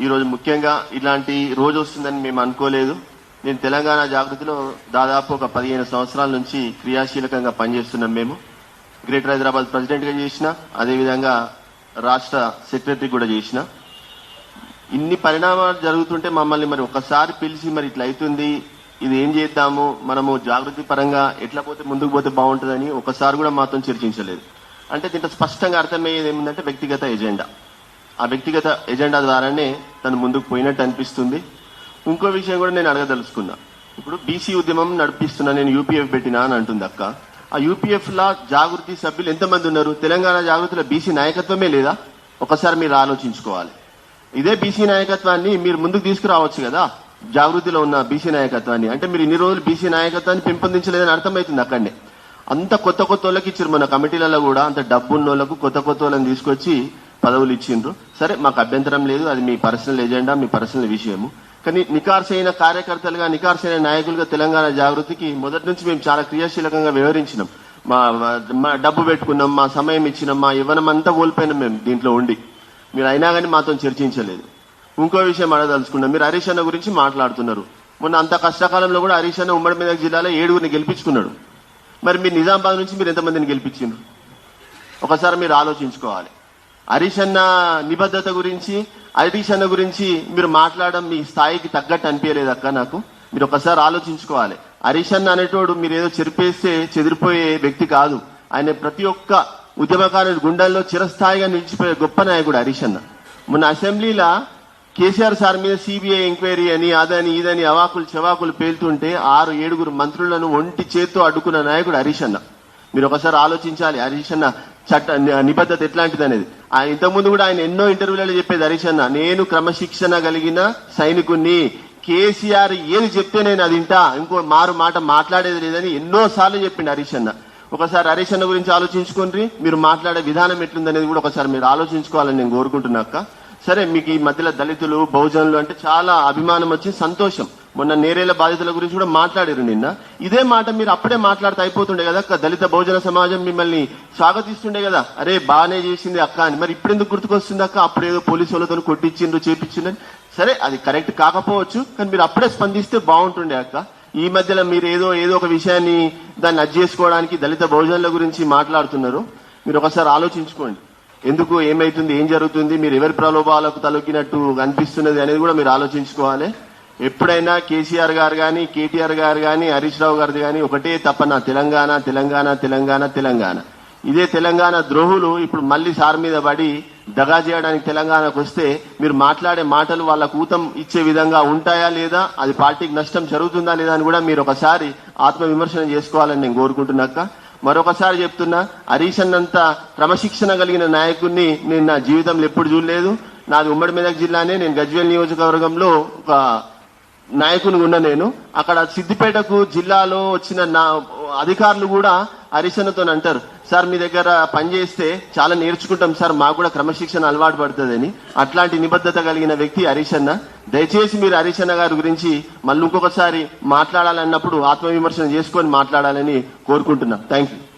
ఈరోజు ముఖ్యంగా ఇలాంటి రోజు వస్తుందని మేము అనుకోలేదు. నేను తెలంగాణ జాగృతిలో దాదాపు ఒక పదిహేను సంవత్సరాల నుంచి క్రియాశీలకంగా పనిచేస్తున్నాం మేము. గ్రేటర్ హైదరాబాద్ ప్రెసిడెంట్గా చేసిన అదేవిధంగా రాష్ట్ర సెక్రటరీ కూడా చేసిన. ఇన్ని పరిణామాలు జరుగుతుంటే మమ్మల్ని మరి ఒకసారి పిలిచి మరి ఇట్లా అవుతుంది ఇది ఏం చేద్దాము మనము జాగృతి పరంగా ఎట్లా పోతే ముందుకు పోతే బాగుంటుందని ఒకసారి కూడా మాతో చర్చించలేదు. అంటే దీంట్లో స్పష్టంగా అర్థమయ్యేది ఏముందంటే వ్యక్తిగత ఎజెండా. ఆ వ్యక్తిగత ఎజెండా ద్వారానే తను ముందుకు పోయినట్టు అనిపిస్తుంది. ఇంకో విషయం కూడా నేను అడగదలుచుకున్నా. ఇప్పుడు బీసీ ఉద్యమం నడిపిస్తున్నా నేను యూపీఎఫ్ పెట్టినా అని అంటుంది అక్క. ఆ యూపీఎఫ్ లా జాగృతి సభ్యులు ఎంతమంది ఉన్నారు? తెలంగాణ జాగృతిలో బీసీ నాయకత్వమే లేదా? ఒకసారి మీరు ఆలోచించుకోవాలి. ఇదే బీసీ నాయకత్వాన్ని మీరు ముందుకు తీసుకురావచ్చు కదా? జాగృతిలో ఉన్న బీసీ నాయకత్వాన్ని. అంటే మీరు ఇన్ని రోజులు బీసీ నాయకత్వాన్ని పెంపొందించలేదని అర్థమవుతుంది అక్కడనే. అంత కొత్త కొత్త వాళ్ళకి ఇచ్చారు మన కమిటీలలో కూడా. అంత డబ్బున్న వాళ్ళకు కొత్త కొత్త వాళ్ళని తీసుకొచ్చి పదవులు ఇచ్చిండ్రు. సరే మాకు అభ్యంతరం లేదు అది మీ పర్సనల్ ఎజెండా మీ పర్సనల్ విషయము. కానీ నికార్సైన కార్యకర్తలుగా నికార్సైన నాయకులుగా తెలంగాణ జాగృతికి మొదటి నుంచి మేము చాలా క్రియాశీలకంగా వ్యవహరించినాం. మా మా డబ్బు పెట్టుకున్నాం మా సమయం ఇచ్చినాం మా ఇవ్వనం అంతా కోల్పోయినాం మేము దీంట్లో ఉండి. మీరు అయినా కానీ మాతో చర్చించలేదు. ఇంకో విషయం అడగదలుచుకున్నాం మీరు హరీష్ అన్న గురించి మాట్లాడుతున్నారు. మొన్న అంత కష్టకాలంలో కూడా హరీష్ అన్న ఉమ్మడి మీద జిల్లాలో ఏడుగురిని గెలిపించుకున్నాడు. మరి మీరు నిజామాబాద్ నుంచి మీరు ఎంతమందిని గెలిపించిండ్రు? ఒకసారి మీరు ఆలోచించుకోవాలి. హరీష్ అన్న నిబద్ధత గురించి హరీష్ అన్న గురించి మీరు మాట్లాడడం మీ స్థాయికి తగ్గట్టు అనిపించలేదు అక్క నాకు. మీరు ఒకసారి ఆలోచించుకోవాలి. హరీష్ అన్న అనేటోడు మీరు ఏదో చెరిపేస్తే చెదిరిపోయే వ్యక్తి కాదు. ఆయన ప్రతి ఒక్క ఉద్యమకారుడి గుండెల్లో చిరస్థాయిగా నిలిచిపోయే గొప్ప నాయకుడు హరీష్ అన్న మొన్న అసెంబ్లీలో కేసీఆర్ సార్ మీద సిబిఐ ఎంక్వైరీ అని అదని ఇదని అవాకులు చెవాకులు పేలుతుంటే ఆరు ఏడుగురు మంత్రులను ఒంటి చేత్తో అడ్డుకున్న నాయకుడు హరీష్ అన్న మీరు ఒకసారి ఆలోచించాలి. హరీష్ అన్న చట్ట నిబద్ధత ఎట్లాంటిది అనేది. ఆయన ఇంతకుముందు కూడా ఆయన ఎన్నో ఇంటర్వ్యూలలో చెప్పేది హరీష్ అన్న నేను క్రమశిక్షణ కలిగిన సైనికుణ్ణి కేసీఆర్ ఏది చెప్తే నేను అది వింటా ఇంకో మారు మాట మాట్లాడేది లేదని ఎన్నోసార్లు చెప్పిండు హరీష్ అన్న. ఒకసారి హరీష్ అన్న గురించి ఆలోచించుకోండి మీరు మాట్లాడే విధానం ఎట్లుందనేది కూడా ఒకసారి మీరు ఆలోచించుకోవాలని నేను కోరుకుంటున్నాక సరే మీకు ఈ మధ్యలో దళితులు బహుజనులు అంటే చాలా అభిమానం వచ్చి సంతోషం. మొన్న నేరేళ్ళ బాధితుల గురించి కూడా మాట్లాడారు నిన్న. ఇదే మాట మీరు అప్పుడే మాట్లాడితే అయిపోతుండే కదా అక్క? దళిత బహుజన సమాజం మిమ్మల్ని స్వాగతిస్తుండే కదా? అరే బాగానే చేసింది అక్క అని. మరి ఇప్పుడు ఎందుకు గుర్తుకొస్తుంది అక్క? అప్పుడు ఏదో పోలీసు వాళ్ళతో కొట్టించిండ్రు చేపించిండ్రు సరే అది కరెక్ట్ కాకపోవచ్చు కానీ మీరు అప్పుడే స్పందిస్తే బాగుంటుండే అక్క. ఈ మధ్యలో మీరు ఏదో ఏదో ఒక విషయాన్ని దాన్ని అడ్జస్ట్ చేసుకోవడానికి దళిత బహుజనుల గురించి మాట్లాడుతున్నారు. మీరు ఒకసారి ఆలోచించుకోండి. ఎందుకు ఏమైతుంది ఏం జరుగుతుంది మీరు ఎవరి ప్రలోభాలకు తలొక్కినట్టు అనిపిస్తున్నది అనేది కూడా మీరు ఆలోచించుకోవాలి. ఎప్పుడైనా కేసీఆర్ గారు కానీ కేటీఆర్ గారు కానీ హరీష్ రావు గారిది కానీ ఒకటే తప్పన తెలంగాణ తెలంగాణ తెలంగాణ తెలంగాణ. ఇదే తెలంగాణ ద్రోహులు ఇప్పుడు మళ్ళీ సార్ మీద పడి దగా చేయడానికి తెలంగాణకు వస్తే మీరు మాట్లాడే మాటలు వాళ్ళ కూతం ఇచ్చే విధంగా ఉంటాయా లేదా? అది పార్టీకి నష్టం జరుగుతుందా లేదా అని కూడా మీరు ఒకసారి ఆత్మవిమర్శనం చేసుకోవాలని నేను కోరుకుంటున్నాక మరొకసారి చెప్తున్నా హరీష్ అన్నంత క్రమశిక్షణ కలిగిన నాయకుడిని నేను నా జీవితంలో ఎప్పుడు చూడలేదు. నాది ఉమ్మడి మెదక్ జిల్లానే. నేను గజ్వేల్ నియోజకవర్గంలో ఒక నాయకుని ఉన్నా నేను. అక్కడ సిద్దిపేటకు జిల్లాలో వచ్చిన నా అధికారులు కూడా హరిశన్నతో అంటారు. సార్ మీ దగ్గర పనిచేస్తే చాలా నేర్చుకుంటాం సార్ మాకు కూడా క్రమశిక్షణ అలవాటు పడుతుందని. అట్లాంటి నిబద్ధత కలిగిన వ్యక్తి హరిశన్న దయచేసి మీరు హరిశన్న గారి గురించి మళ్ళీ ఇంకొకసారి మాట్లాడాలన్నప్పుడు ఆత్మవిమర్శన చేసుకొని మాట్లాడాలని కోరుకుంటున్నా. Thank you